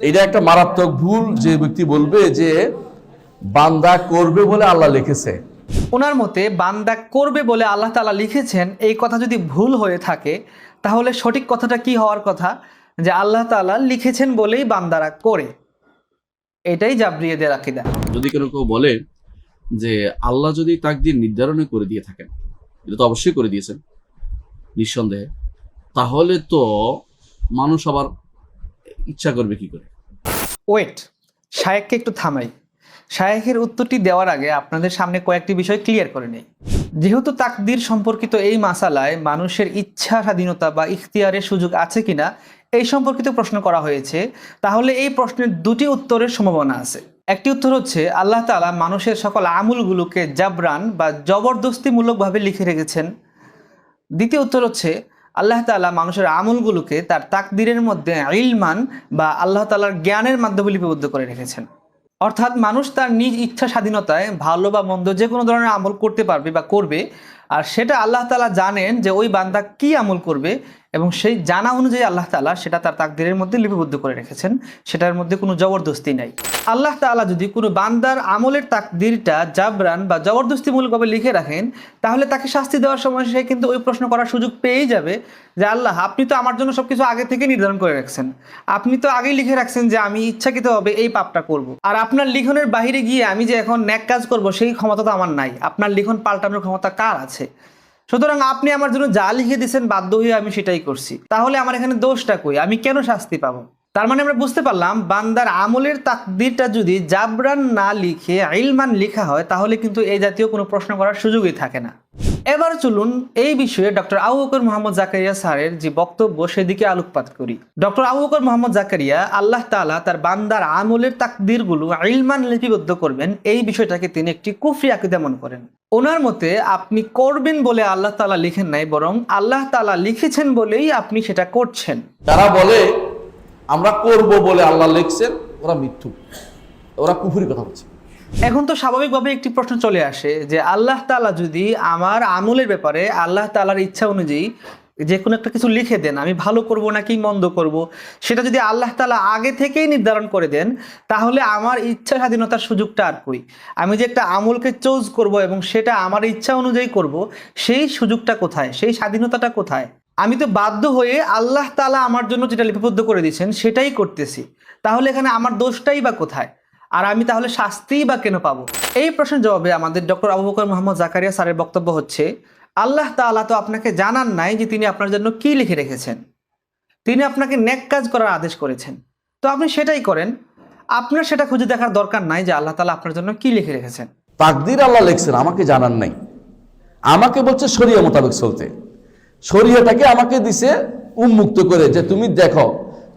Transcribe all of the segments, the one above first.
এটা একটা মারাত্মক ভুল যে ব্যক্তি বলবে যে বান্দা করবে বলে আল্লাহ লিখেছে। ওনার মতে বান্দা করবে বলে আল্লাহ তালা লিখেছেন এই কথা যদি ভুল হয়ে থাকে তাহলে সঠিক কথাটা কি হওয়ার কথা? যে আল্লাহ তালা লিখেছেন বলেই বান্দারা করে। এটাই জাবরিয়েদের আকিদা। যদি কোনো কেউ বলে যে আল্লাহ যদি তাকদির নির্ধারণে করে দিয়ে থাকেন এটা তো অবশ্যই করে দিয়েছেন নিঃসন্দেহে তাহলে তো মানুষ আবার ইচ্ছা করবে কি করে? ওয়েট শায়েককে একটু থামাই। শায়েকের উত্তরটি দেওয়ার আগে আপনাদের সামনে কয়েকটি বিষয় ক্লিয়ার করে নেই। যেহেতু তাকদির সম্পর্কিত এই মাসালায় মানুষের ইচ্ছা স্বাধীনতা বা ইখতিয়ারের সুযোগ আছে কিনা, এই সম্পর্কিত প্রশ্ন করা হয়েছে, তাহলে এই প্রশ্নের দুটি উত্তরের সম্ভাবনা আছে। একটি উত্তর হচ্ছে, আল্লাহ তালা মানুষের সকল আমুলগুলোকে জাবরান বা জবরদস্তিমূলকভাবে লিখে রেখেছেন। দ্বিতীয় উত্তর হচ্ছে আল্লাহ তালা মানুষের আমলগুলোকে তার তাকদিরের মধ্যে ইলমান বা আল্লাহ তালার জ্ঞানের মাধ্যমে লিপিবদ্ধ করে রেখেছেন। অর্থাৎ মানুষ তার নিজ ইচ্ছা স্বাধীনতায় ভালো বা মন্দ যে কোনো ধরনের আমল করতে পারবে বা করবে, আর সেটা আল্লাহ তালা জানেন যে ওই বান্দা কি আমল করবে এবং সেই জানা অনুযায়ী আল্লাহ তালা সেটা তার তাকদিরের মধ্যে লিপিবদ্ধ করে রেখেছেন, সেটার মধ্যে কোনো জবরদস্তি নাই। আল্লাহ তাআলা যদি কোনো বান্দার আমলের তাকদিরটা জাবরান বা জবরদস্তিমূলকভাবে লিখে রাখেন, তাহলে তাকে শাস্তি দেওয়ার সময় সে কিন্তু ওই প্রশ্ন করার সুযোগ পেয়েই যাবে যে, আল্লাহ, আপনি তো আমার জন্য সব কিছু আগে থেকে নির্ধারণ করে রাখছেন। আপনি তো আগেই লিখে রাখছেন যে, আমি ইচ্ছাকৃতভাবে এই পাপটা করব। আর আপনার লিখনের বাইরে গিয়ে আমি যে এখন ন্যাক কাজ করব, সেই ক্ষমতা তো আমার নাই। আপনার লিখন পাল্টানোর ক্ষমতা কার আছে? সুতরাং আপনি আমার জন্য যা লিখে দিয়েছেন বাধ্য হয়ে আমি সেটাই করছি। তাহলে আমার এখানে দোষটা কই? আমি কেন শাস্তি পাবো? তার মানে আমরা বুঝতে পারলাম, বান্দার আমলের তাকদিরটা যদি জাবরান না লিখে আইলমান লেখা হয়, তাহলে কিন্তু এই জাতীয় কোনো প্রশ্ন করার সুযোগই থাকে না। এবার চলুন এই বিষয়ে ডক্টর আবুবকর মোহাম্মদ জাকারিয়া স্যারের যে বক্তব্য, সেদিকে আলোকপাত করি। ডক্টর আবু বকর মোহাম্মদ জাকারিয়া আল্লাহ তাআলা তার বান্দার আমলের তাকদিরগুলো ইলমান লিপিবদ্ধ করবেন, এই বিষয়টাকে তিনি একটি কুফরি আকিদা মনে করেন। ওনার মতে আপনি করবেন বলে আল্লাহ তালা লিখেন নাই, বরং আল্লাহ তাআলা লিখেছেন বলেই আপনি সেটা করছেন। তারা বলে, আমরা করব বলে আল্লাহ লিখছেন, ওরা মিথ্যু ওরা কুফুরি কথা বলছে। এখন তো স্বাভাবিকভাবে একটি প্রশ্ন চলে আসে যে আল্লাহ তালা যদি আমার আমলের ব্যাপারে আল্লাহ তালার ইচ্ছা অনুযায়ী যে কোনো একটা কিছু লিখে দেন, আমি ভালো করব নাকি মন্দ করব, সেটা যদি আল্লাহ তালা আগে থেকেই নির্ধারণ করে দেন, তাহলে আমার ইচ্ছা স্বাধীনতার সুযোগটা আর কই? আমি যে একটা আমলকে চোজ করব এবং সেটা আমার ইচ্ছা অনুযায়ী করব, সেই সুযোগটা কোথায়? সেই স্বাধীনতাটা কোথায়? আমি তো বাধ্য হয়ে আল্লাহ তালা আমার জন্য যেটা লিপিবদ্ধ করে দিয়েছেন, সেটাই করতেছি। তাহলে এখানে আমার দোষটাই বা কোথায়? আর আমি তাহলে শাস্তিই বা কেন পাবো? এই প্রশ্নের জবাবে আমাদের ডক্টর আবু বকর মোহাম্মদ জাকারিয়া স্যারের বক্তব্য হচ্ছে, আল্লাহ তাআলা তো আপনাকে জানান নাই যে তিনি আপনার জন্য কি লিখে রেখেছেন। তিনি আপনাকে নেক কাজ করার আদেশ করেছেন। তো আপনি সেটাই করেন। আপনার সেটা খুঁজে দেখার দরকার নাই যে আল্লাহ তাআলা আপনার জন্য কি লিখে রেখেছেন। তাকদির আল্লাহ লিখছেন, আমাকে জানান নাই। আমাকে বলছে শরিয়া মোতাবেক চলতে। শরিয়াটাকে আমাকে দিছে উন্মুক্ত করে যে তুমি দেখো,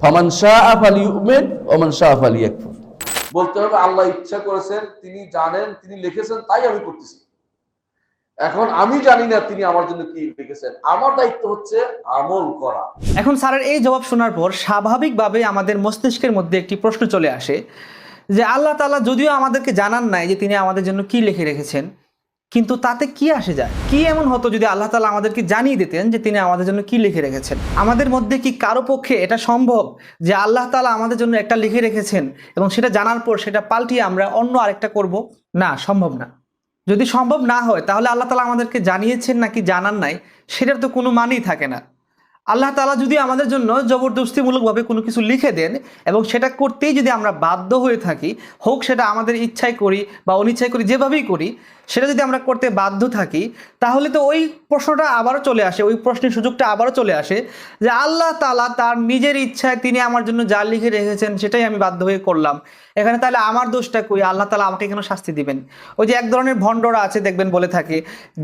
ফামান শাহ আফালি উমেন ওমান শাহ আফালি একফুর বলতে হবে, আল্লাহ ইচ্ছা করেছেন, তিনি জানেন, তিনি লিখেছেন, তাই আমি করতেছি। এখন আমি জানি না তিনি আমার জন্য কি লিখেছেন। আমার দায়িত্ব হচ্ছে আমল করা। এখন স্যারের এই জবাব শোনার পর স্বাভাবিকভাবে আমাদের মস্তিষ্কের মধ্যে একটি প্রশ্ন চলে আসে যে, আল্লাহ তাআলা যদিও আমাদেরকে জানান নাই যে তিনি আমাদের জন্য কি লিখে রেখেছেন কিন্তু তাতে কি আসে যায়? কি এমন হতো যদি আল্লাহ তালা আমাদেরকে জানিয়ে দিতেন যে তিনি আমাদের জন্য কি লিখে রেখেছেন? আমাদের মধ্যে কি কারও পক্ষে এটা সম্ভব যে আল্লাহ তালা আমাদের জন্য একটা লিখে রেখেছেন এবং সেটা জানার পর সেটা পাল্টিয়ে আমরা অন্য আরেকটা করব? না, সম্ভব না। যদি সম্ভব না হয়, তাহলে আল্লাহ তালা আমাদেরকে জানিয়েছেন নাকি জানান নাই? সেটার তো কোনো মানেই থাকে না। আল্লাহ তালা যদি আমাদের জন্য জবরদস্তিমূলকভাবে কোনো কিছু লিখে দেন এবং সেটা করতেই যদি আমরা বাধ্য হয়ে থাকি, হোক সেটা আমাদের ইচ্ছায় করি বা অনিচ্ছায় করি, যেভাবেই করি, সেটা যদি আমরা করতে বাধ্য থাকি, তাহলে তো ওই প্রশ্নটা আবারও চলে আসে, ওই প্রশ্নের সুযোগটা আবারও চলে আসে যে আল্লাহ তালা তার নিজের ইচ্ছায় তিনি আমার জন্য যা লিখে রেখেছেন সেটাই আমি বাধ্য হয়ে করলাম। এখানে তাহলে আমার দোষটা কই? আল্লাহ তালা আমাকে কেন শাস্তি দিবেন? ওই যে এক ধরনের ভণ্ডরা আছে, দেখবেন বলে থাকে,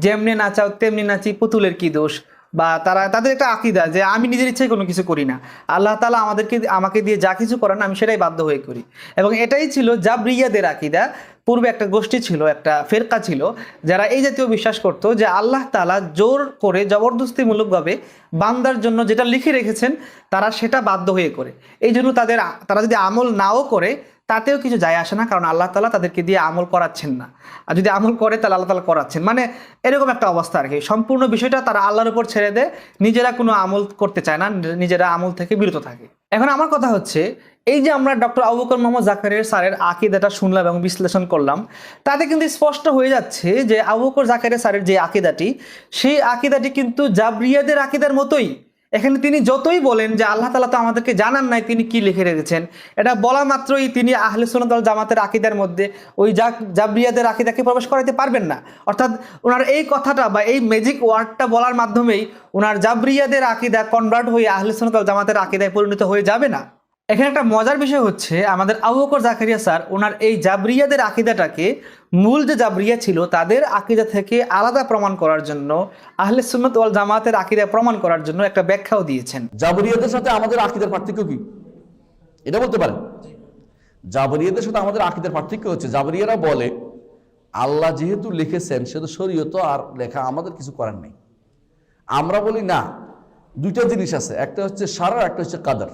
যেমনি নাচাও, তেমনি নাচি, পুতুলের কি দোষ? বা তারা, তাদের একটা আকিদা যে আমি নিজের ইচ্ছায় কোনো কিছু করি না। আল্লাহ তালা আমাদেরকে, আমাকে দিয়ে যা কিছু করান, আমি সেটাই বাধ্য হয়ে করি। এবং এটাই ছিল জাবরিয়াদের আকিদা। পূর্বে একটা গোষ্ঠী ছিল, একটা ফেরকা ছিল, যারা এই জাতীয় বিশ্বাস করতো যে আল্লাহ তালা জোর করে জবরদস্তিমূলকভাবে বান্দার জন্য যেটা লিখে রেখেছেন, তারা সেটা বাধ্য হয়ে করে। এই জন্য তাদের তারা যদি আমল নাও করে তাতেও কিছু যায় আসে না, কারণ আল্লাহ তালা তাদেরকে দিয়ে আমল করাচ্ছেন না। আর যদি আমল করে, তাহলে আল্লাহ তালা করাচ্ছেন। মানে এরকম একটা অবস্থা আর কি। সম্পূর্ণ বিষয়টা তারা আল্লাহর উপর ছেড়ে দেয়, নিজেরা কোনো আমল করতে চায় না নিজেরা আমল থেকে বিরত থাকে। এখন আমার কথা হচ্ছে, এই যে আমরা ডক্টর আবুকর মোহাম্মদ জাকারের স্যারের আকিদাটা শুনলাম এবং বিশ্লেষণ করলাম, তাতে কিন্তু স্পষ্ট হয়ে যাচ্ছে যে আবুকর জাকারের স্যারের যে আকিদাটি, সেই আকিদাটি কিন্তু জাবরিয়াদের আকিদার মতোই। এখানে তিনি যতই বলেন যে আল্লাহ তালা তো আমাদেরকে জানান নাই তিনি কি লিখে রেখেছেন, এটা বলা মাত্রই তিনি আহলে সুনতল জামাতের আকিদার মধ্যে ওই জাক- জাবরিয়াদের আকিদাকে প্রবেশ করাতে পারবেন না। অর্থাৎ ওনার এই কথাটা বা এই ম্যাজিক ওয়ার্ডটা বলার মাধ্যমেই ওনার জাবরিয়াদের আকিদা কনভার্ট হয়ে আহলে সুনতল জামাতের আকিদায় পরিণত হয়ে যাবে না। এখানে একটা মজার বিষয় হচ্ছে, আমাদের আবু বকর জাকারিয়া স্যার, ওনার এই জাবরিয়াদের আকিদাটাকে, মূল যে জাবরিয়া ছিল, তাদের আকিদা থেকে আলাদা প্রমাণ করার জন্য, আহলে সুন্নত ওয়াল জামাতের আকিদা প্রমাণ করার জন্য একটা ব্যাখ্যাও দিয়েছেন। জাবরিয়াদের সাথে আমাদের আকিদের পার্থক্য কি? এটা বলতে পারেন? জাবরিয়াদের সাথে আমাদের আকিদের পার্থক্য হচ্ছে, জাবরিয়ারা বলে, আল্লাহ যেহেতু লিখেছেন সেহেতু শরীয়ত, আর লেখা আমাদের কিছু করার নেই। আমরা বলি না, দুইটা জিনিস আছে, একটা হচ্ছে সারা একটা হচ্ছে কাদার।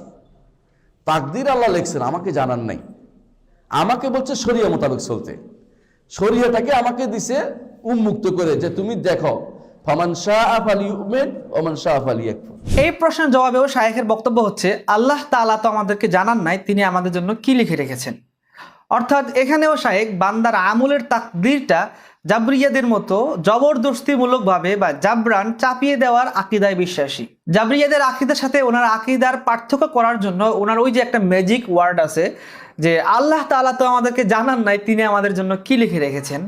তাকদির আল্লাহ লিখছেন, আমাকে জানার নাই। আমাকে বলছে শরিয়া মোতাবেক চলতে। শরিয়াটাকে আমাকে দিছে উন্মুক্ত করে যে তুমি দেখো এই প্রশ্নের জবাবেও শায়েখের বক্তব্য হচ্ছে, আল্লাহ তাআলা তো আমাদেরকে জানান নাই, তিনি আমাদের জন্য কি লিখে রেখেছেন। অর্থাৎ এখানেও শায়েক বান্দার আমলের তাকদিরটা জাবরিয়াদের মতো জবরদস্তিমূলকভাবে বা জাবরান চাপিয়ে দেওয়ার আকিদায় বিশ্বাসী। জাবরিয়াদের আকিদার সাথে ওনার আকিদার পার্থক্য করার জন্য ওনার ওই যে একটা ম্যাজিক ওয়ার্ড আছে যে, আল্লাহ তালা তো আমাদেরকে জানান নাই তিনি আমাদের জন্য কি লিখে রেখেছেন।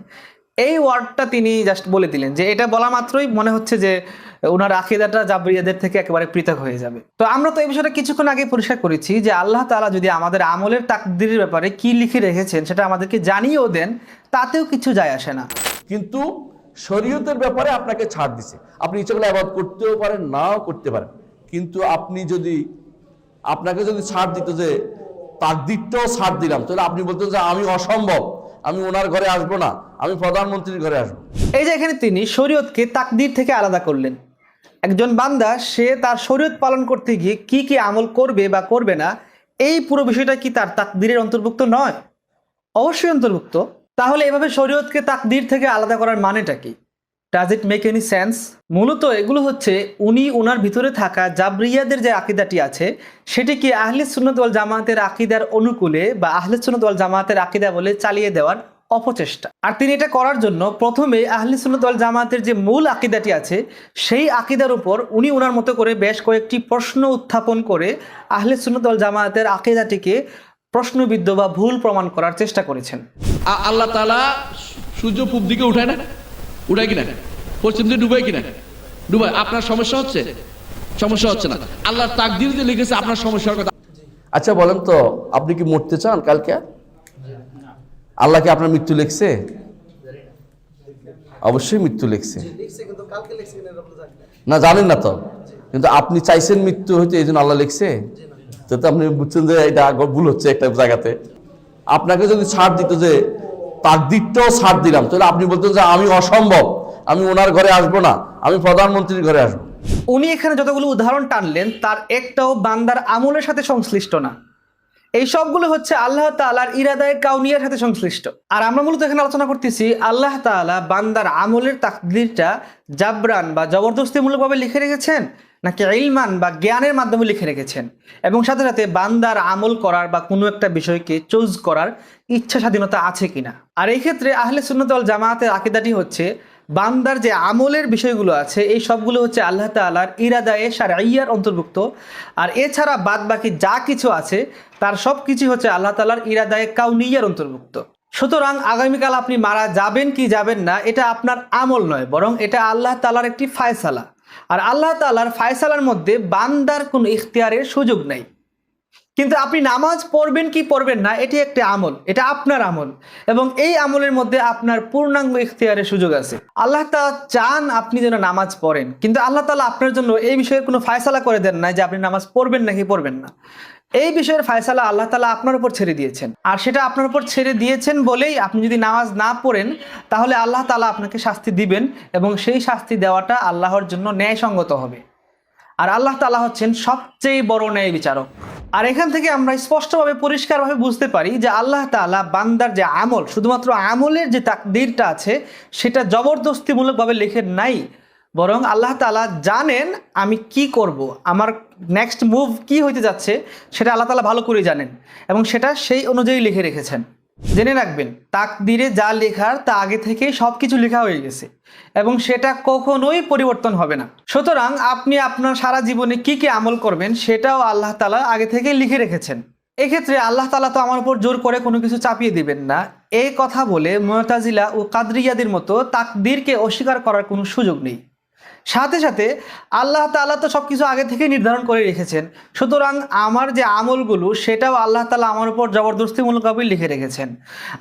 এই ওয়ার্ডটা তিনি জাস্ট বলে দিলেন যে, এটা বলা মাত্রই মনে হচ্ছে যে ওনার আকিদাটা জাবরিয়াদের থেকে একেবারে পৃথক হয়ে যাবে। তো আমরা তো এই বিষয়টা কিছুক্ষণ আগে পরিষ্কার করেছি যে আল্লাহ তালা যদি আমাদের আমলের তাকদিরের ব্যাপারে কি লিখে রেখেছেন সেটা আমাদেরকে জানিয়েও দেন তাতেও কিছু যায় আসে না। কিন্তু শরীয়তের ব্যাপারে আপনাকে ছাড় দিছে। আপনি ইচ্ছা করলে আবাদ করতেও পারেন নাও করতে পারেন। কিন্তু আপনি যদি আপনাকে যদি ছাড় দিত যে তাকদিরটাও ছাড় দিলাম তাহলে আপনি বলতেন যে আমি অসম্ভব আমি ওনার ঘরে আসব না আমি প্রধানমন্ত্রীর ঘরে আসব। এই যে এখানে তিনি শরীয়তকে তাকদির থেকে আলাদা করলেন। একজন বান্দা, সে তার শরীয়ত পালন করতে গিয়ে কি কি আমল করবে বা করবে না, এই পুরো বিষয়টা কি তার তাকদিরের অন্তর্ভুক্ত নয়? অবশ্যই অন্তর্ভুক্ত। তাহলে এভাবে শরীয়তকে তাকদির থেকে আলাদা করার মানেটা কি? Does it make any sense মূলত এগুলো হচ্ছে উনি ওনার ভিতরে থাকা জাবরিয়াদের যে আকিদাটি আছে, সেটি কি আহলে সুন্নত ওয়াল জামাতের আকিদার অনুকূলে বা আহলে সুন্নত ওয়াল জামাতের আকিদা বলে চালিয়ে দেওয়ার অপচেষ্টা। আর তিনি এটা করার জন্য প্রথমে আহলে সুন্নত জামাতের যে মূল আকিদাটি আছে সেই আকিদার উপর উনি ওনার মতো করে বেশ কয়েকটি প্রশ্ন উত্থাপন করে আহলে সুন্নত ওয়াল জামাতের আকিদাটিকে প্রশ্নবিদ্ধ বা ভুল প্রমাণ করার চেষ্টা করেছেন। আল্লাহ তালা সূর্য পূব দিকে উঠায় না? উঠায় কিনা? পশ্চিম দিকে ডুবাই কিনা? ডুবাই আপনার সমস্যা হচ্ছে? সমস্যা হচ্ছে না। আল্লাহর তাকদির যে লিখেছে আপনার সমস্যার কথা। আচ্ছা বলেন তো আপনি কি মরতে চান কালকে? আল্লাহ কি আপনার মৃত্যু লিখছে? অবশ্যই মৃত্যু লিখছে। না। জানেন না তো। কিন্তু আপনি চাইছেন মৃত্যু হইতে এই জন্য আল্লাহ লিখছে? তো তো আপনি বুঝছেন যে এটা ভুল হচ্ছে একটা জায়গাতে। আপনাকে যদি ছাড় দিত যে তাকদিরটাও ছাড় দিলাম তাহলে আপনি বলতেন যে আমি অসম্ভব আমি ওনার ঘরে আসব না আমি প্রধানমন্ত্রীর ঘরে আসব। উনি এখানে যতগুলো উদাহরণ টানলেন তার একটাও বান্দার আমলের সাথে সংশ্লিষ্ট না। এই সবগুলো হচ্ছে আল্লাহ তাআলার ইরাদায় কাউনিয়ার সাথে সংশ্লিষ্ট। আর আমরা মূলত এখানে আলোচনা করতেছি আল্লাহ তাআলা বান্দার আমলের তাকদিরটা জাবরান বা জবরদস্তিমূলকভাবে লিখে রেখেছেন, নাকি ইলমান বা জ্ঞানের মাধ্যমে লিখে রেখেছেন? এবং সাথে সাথে বান্দার আমল করার বা কোনো একটা বিষয়কে চুজ করার ইচ্ছা স্বাধীনতা আছে কিনা? আর এই ক্ষেত্রে আহলে সুন্নতল জামায়াতের আকিদাটি হচ্ছে বান্দার যে আমলের বিষয়গুলো আছে, এই সবগুলো হচ্ছে আল্লাহ তাআলার ইরাদায়ে সারাইয়ার অন্তর্ভুক্ত। আর এছাড়া বাদ বাকি যা কিছু আছে, তার সব কিছু হচ্ছে আল্লাহ তাআলার ইরাদায়ে কাউনিয়ার অন্তর্ভুক্ত। সুতরাং আগামীকাল আপনি মারা যাবেন কি যাবেন না, এটা আপনার আমল নয়, বরং এটা আল্লাহ তাআলার একটি ফায়সালা। আর আল্লাহ তাআলার ফায়সালার মধ্যে বান্দার কোনো ইখতিয়ারের সুযোগ নেই। কিন্তু আপনি নামাজ পড়বেন কি পড়বেন না, এটি একটি আমল, এটা আপনার আমল। এবং এই আমলের মধ্যে আপনার পূর্ণাঙ্গ ইখতিয়ারের সুযোগ আছে। আল্লাহ তালা চান আপনি যেন নামাজ পড়েন, কিন্তু আল্লাহ তালা আপনার জন্য এই বিষয়ে কোনো ফায়সালা করে দেন না যে আপনি নামাজ পড়বেন নাকি পড়বেন না। এই বিষয়ের ফায়সালা আল্লাহ তালা আপনার উপর ছেড়ে দিয়েছেন। আর সেটা আপনার উপর ছেড়ে দিয়েছেন বলেই আপনি যদি নামাজ না পড়েন, তাহলে আল্লাহ তালা আপনাকে শাস্তি দিবেন এবং সেই শাস্তি দেওয়াটা আল্লাহর জন্য ন্যায়সঙ্গত হবে। আর আল্লাহ তালা হচ্ছেন সবচেয়ে বড় ন্যায় বিচারক আর এখান থেকে আমরা স্পষ্টভাবে, পরিষ্কারভাবে বুঝতে পারি যে আল্লাহ তালা বান্দার যে আমল, শুধুমাত্র আমলের যে তাকদিরটা আছে, সেটা জবরদস্তিমূলকভাবে লেখে নাই। বরং আল্লাহ তালা জানেন আমি কি করব, আমার নেক্সট মুভ কি হইতে যাচ্ছে, সেটা আল্লাহ তালা ভালো করে জানেন। এবং সেটা সেই অনুযায়ী লিখে রেখেছেন। জেনে রাখবেন, তাকদিরে যা লেখার তা আগে থেকে সব কিছু লেখা হয়ে গেছে এবং সেটা কখনোই পরিবর্তন হবে না। সুতরাং আপনি আপনার সারা জীবনে কি কি আমল করবেন সেটাও আল্লাহ তালা আগে থেকে লিখে রেখেছেন। এক্ষেত্রে আল্লাহ তালা তো আমার উপর জোর করে কোনো কিছু চাপিয়ে দিবেন না। এই কথা বলে মোয়তাজিলা ও কাদরিয়াদের মতো তাকদিরকে অস্বীকার করার কোনো সুযোগ নেই। সাথে সাথে আল্লাহ তাআলা তো সব কিছু আগে থেকে নির্ধারণ করে রেখেছেন। সুতরাং আমার যে আমলগুলো, সেটাও আল্লাহ তালা আমার উপর জবরদস্তিমূলকভাবে লিখে রেখেছেন।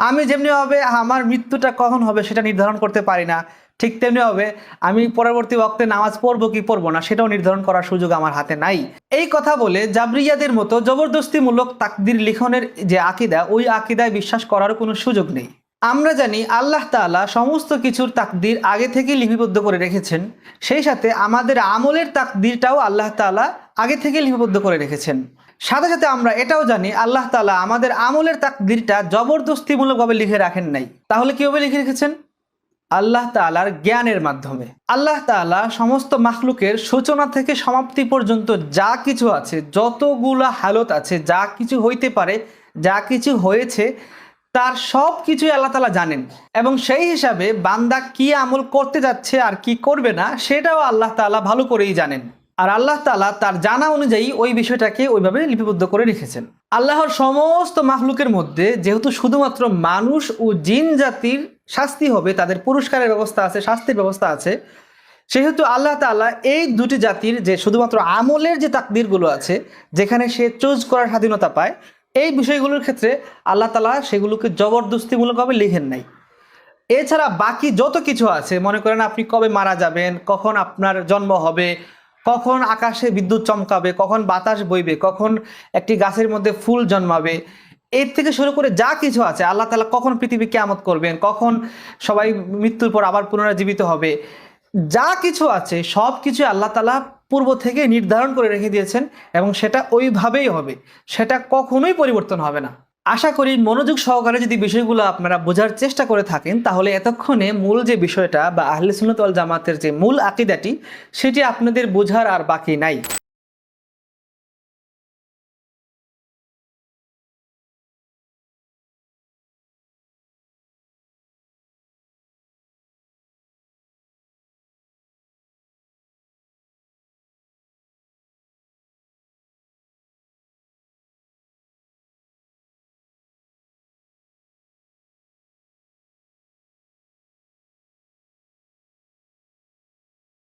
আমি যেমনিভাবে আমার মৃত্যুটা কখন হবে সেটা নির্ধারণ করতে পারি না, ঠিক তেমনিভাবে আমি পরবর্তী বক্তে নামাজ পড়ব কি পড়ব না, সেটাও নির্ধারণ করার সুযোগ আমার হাতে নাই। এই কথা বলে জাবরিয়াদের মতো জবরদস্তিমূলক তাকদির লিখনের যে আকিদা, ওই আকিদায় বিশ্বাস করার কোনো সুযোগ নেই। আমরা জানি আল্লাহ তাআলা সমস্ত কিছুর তাকদির আগে থেকে লিপিবদ্ধ করে রেখেছেন। সেই সাথে আমাদের আমলের তাকদিরটাও আল্লাহ তাআলা আগে থেকে লিপিবদ্ধ করে রেখেছেন। সাথে সাথে আমরা এটাও জানি আল্লাহ তাআলা আমাদের আমলের তাকদিরটা জবরদস্তিমূলকভাবে লিখে রাখেন নাই। তাহলে কীভাবে লিখে রেখেছেন? আল্লাহ তাআলার জ্ঞানের মাধ্যমে। আল্লাহ তাআলা সমস্ত মাখলুকের সূচনা থেকে সমাপ্তি পর্যন্ত যা কিছু আছে, যতগুলা হালত আছে, যা কিছু হইতে পারে, যা কিছু হয়েছে তার সব কিছুই আল্লাহ তালা জানেন। এবং সেই হিসাবে বান্দা কি আমল করতে যাচ্ছে আর কি করবে না, সেটাও আল্লাহ তাআলা ভালো করেই জানেন। আর আল্লাহ তাআলা তার জানা অনুযায়ী ওই বিষয়টাকে ওইভাবে লিপিবদ্ধ করে রেখেছেন। আল্লাহর সমস্ত মাহলুকের মধ্যে যেহেতু শুধুমাত্র মানুষ ও জিন জাতির শাস্তি হবে, তাদের পুরস্কারের ব্যবস্থা আছে, শাস্তির ব্যবস্থা আছে, সেহেতু আল্লাহ তাআলা এই দুটি জাতির যে শুধুমাত্র আমলের যে তাকদিরগুলো আছে, যেখানে সে চুজ করার স্বাধীনতা পায় এই বিষয়গুলোর ক্ষেত্রে আল্লাহ তাআলা সেগুলোকে জবরদস্তিমূলকভাবে লিখেন নাই। এছাড়া বাকি যত কিছু আছে, মনে করেন আপনি কবে মারা যাবেন, কখন আপনার জন্ম হবে, কখন আকাশে বিদ্যুৎ চমকাবে, কখন বাতাস বইবে, কখন একটি গাছের মধ্যে ফুল জন্মাবে, এর থেকে শুরু করে যা কিছু আছে, আল্লাহ তালা কখন পৃথিবী কেয়ামত করবেন, কখন সবাই মৃত্যুর পর আবার পুনরায় জীবিত হবে, যা কিছু আছে সব কিছু আল্লাহ তালা পূর্ব থেকে নির্ধারণ করে রেখে দিয়েছেন এবং সেটা ওইভাবেই হবে। সেটা কখনোই পরিবর্তন হবে না। আশা করি মনোযোগ সহকারে যদি বিষয়গুলো আপনারা বোঝার চেষ্টা করে থাকেন, তাহলে এতক্ষণে মূল যে বিষয়টা বা আহলে সুন্নত জামাতের যে মূল আকিদাটি, সেটি আপনাদের বোঝার আর বাকি নাই।